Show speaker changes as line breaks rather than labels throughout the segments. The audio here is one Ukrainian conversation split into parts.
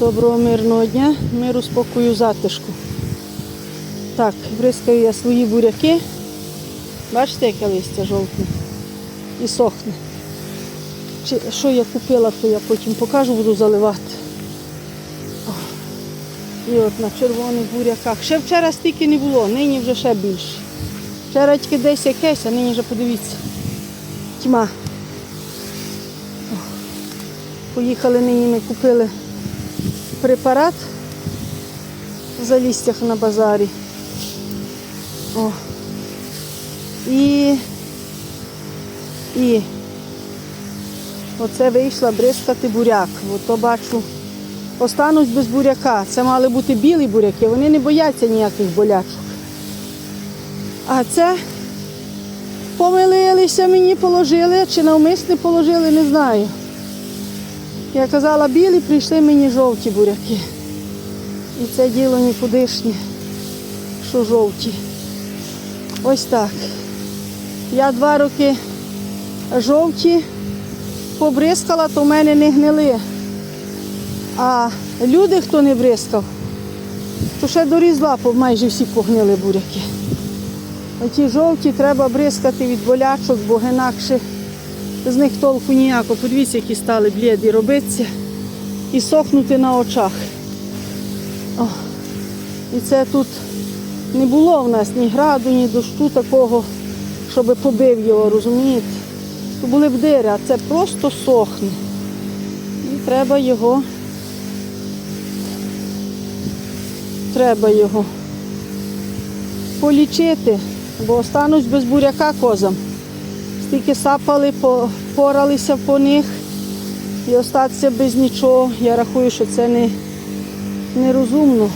Доброго мирного дня, миру, спокою, затишку. Так, бризкаю я свої буряки. Бачите, яке листя жовтне і сохне. Що я купила, то я потім покажу, буду заливати. І от на червоних буряках. Ще вчора стільки не було, нині вже ще більше. Вчора тільки десь якесь, а нині вже подивіться. Тьма. Поїхали нині, ми купили препарат за лістях на базарі. О. І, і оце вийшла бризкати буряк. От то бачу, останусь без буряка. Це мали бути білі буряки, вони не бояться ніяких болячок. А це помилилися мені, положили, чи навмисне положили, не знаю. Я казала, білі прийшли мені жовті буряки. І це діло нікудишнє, що жовті. Ось так. Я два роки жовті побризкала, то в мене не гнили. А люди, хто не бризкав, то ще до різдва майже всі погнили буряки. Оті жовті треба бризкати від болячок, бо інакше з них толку ніякого. Подивіться, які стали бліді робитися і сохнути на очах. О, і це тут не було в нас ні граду, ні дощу такого, щоб побив його, розумієте? То були б дири, а це просто сохне. І треба його. Треба його полічити, бо останусь без буряка козам. Стільки сапали, по- поралися по них і остатися без нічого. Я рахую, що це не, нерозумно.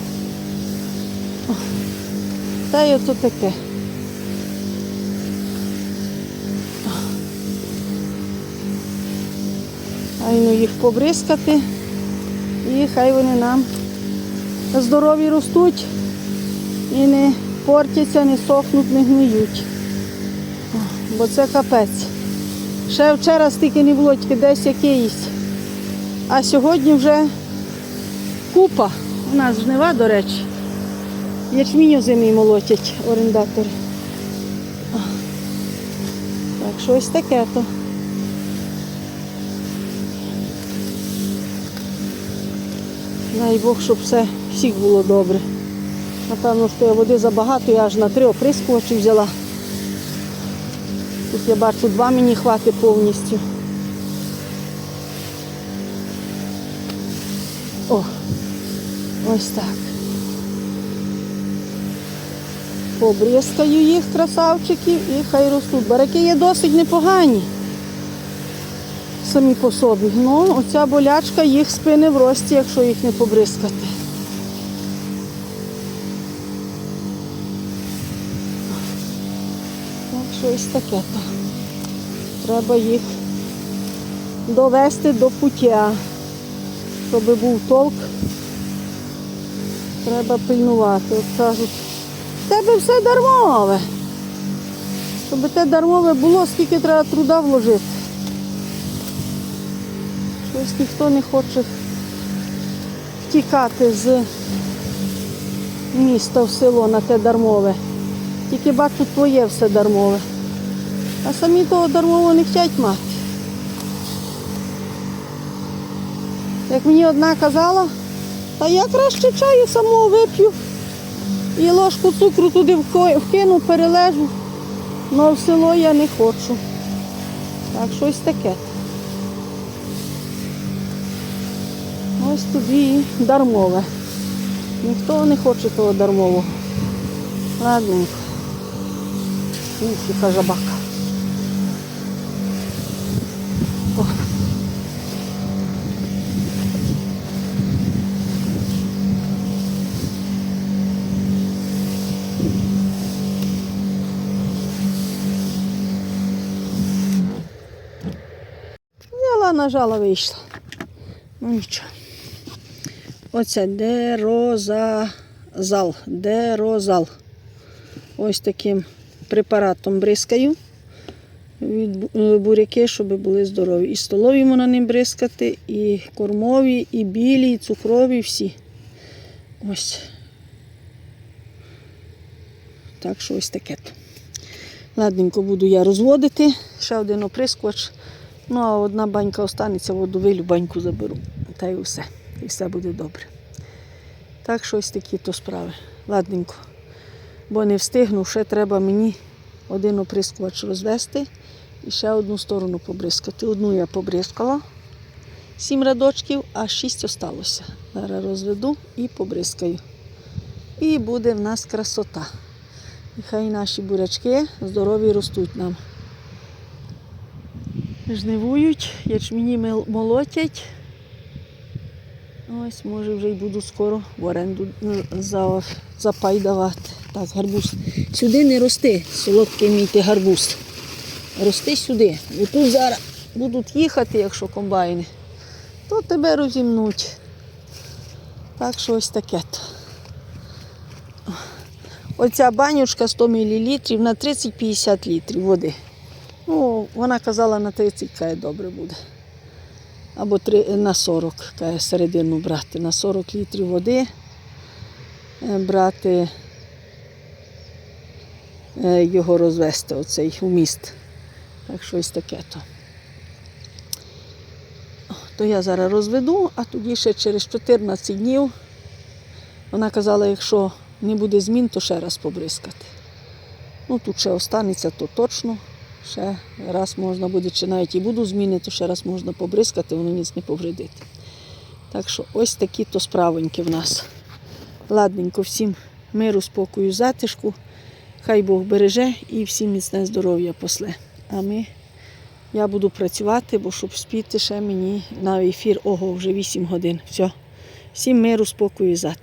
Та й ото таке. Айно їх побризкати і хай вони нам здорові ростуть і не портяться, не сохнуть, не гниють бо це капець. Ще вчора стільки не було, тільки десь якийсь. А сьогодні вже купа. У нас жнива, до речі. Ячмінь зимі молотять орендатори. Так, щось таке то. Дай Бог, щоб все всіх було добре. Напевно, що я води забагато, я аж на три оприскувачі взяла. Тут я бачу два мені хватить повністю. О, ось так. Побризкаю їх, красавчиків, і хай ростуть. Бараки є досить непогані. Самі по собі. Ну, оця болячка їх спини в рості, якщо їх не побризкати. Щось таке. то. Треба їх довести до пуття. Щоб був толк, треба пильнувати. От кажуть, тебе все дармове. Щоб те дармове було, скільки треба труда вложити. Щось ніхто не хоче втікати з міста в село на те дармове. Тільки бачу твоє все дармове. А самі того дармово не хочуть мати. Як мені одна казала, та я краще чаю самого вип'ю і ложку цукру туди вкину, перележу. але в село я не хочу. Так, щось таке. Ось тобі і дармове. Ніхто не хоче того дармового. Ладненько. Ух, яка жабака. О. Взяла, нажала, вийшла. Ну нічого. Оце дерозазал. Дерозал. Ось таким препаратом бризкаю. від е, буряки, щоб були здорові. І столові можна ним бризкати, і кормові, і білі, і цукрові, всі. Ось. Так що ось таке. Ладненько буду я розводити. Ще один оприскувач. Ну, а одна банька останеться, воду вилю, баньку заберу. Та й все. І все буде добре. Так що ось такі то справи. Ладненько. Бо не встигну, ще треба мені один оприскувач розвести і ще одну сторону побризкати. Одну я побризкала, сім рядочків, а шість осталося. Зараз розведу і побризкаю. І буде в нас красота. І хай наші бурячки здорові ростуть нам. Жнивують, ячмені мел- молотять. Ось, може, вже й буду скоро в оренду м, за, за давати. Так, гарбуз. Сюди не рости, солодкий мій ти гарбуз. Рости сюди. Бо тут зараз будуть їхати, якщо комбайни, то тебе розімнуть. Так що ось таке. Оця банючка 100 мл на 30-50 літрів води. Ну, вона казала на 30, каже, добре буде. Або три, на 40, каже, середину брати. На 40 літрів води е, брати, е, його розвести, оцей вміст. Так що ось таке то. То я зараз розведу, а тоді ще через 14 днів вона казала, якщо не буде змін, то ще раз побризкати. Ну, тут ще останеться, то точно. Ще раз можна буде, чи навіть і буду зміни, то ще раз можна побризкати, воно ніц не повредити. Так що ось такі то справоньки в нас. Ладненько, всім миру, спокою, затишку. Хай Бог береже і всім міцне здоров'я после. А ми, я буду працювати, бо щоб спіти ще мені на ефір, ого, вже 8 годин. Все. Всім миру, спокою, затишку.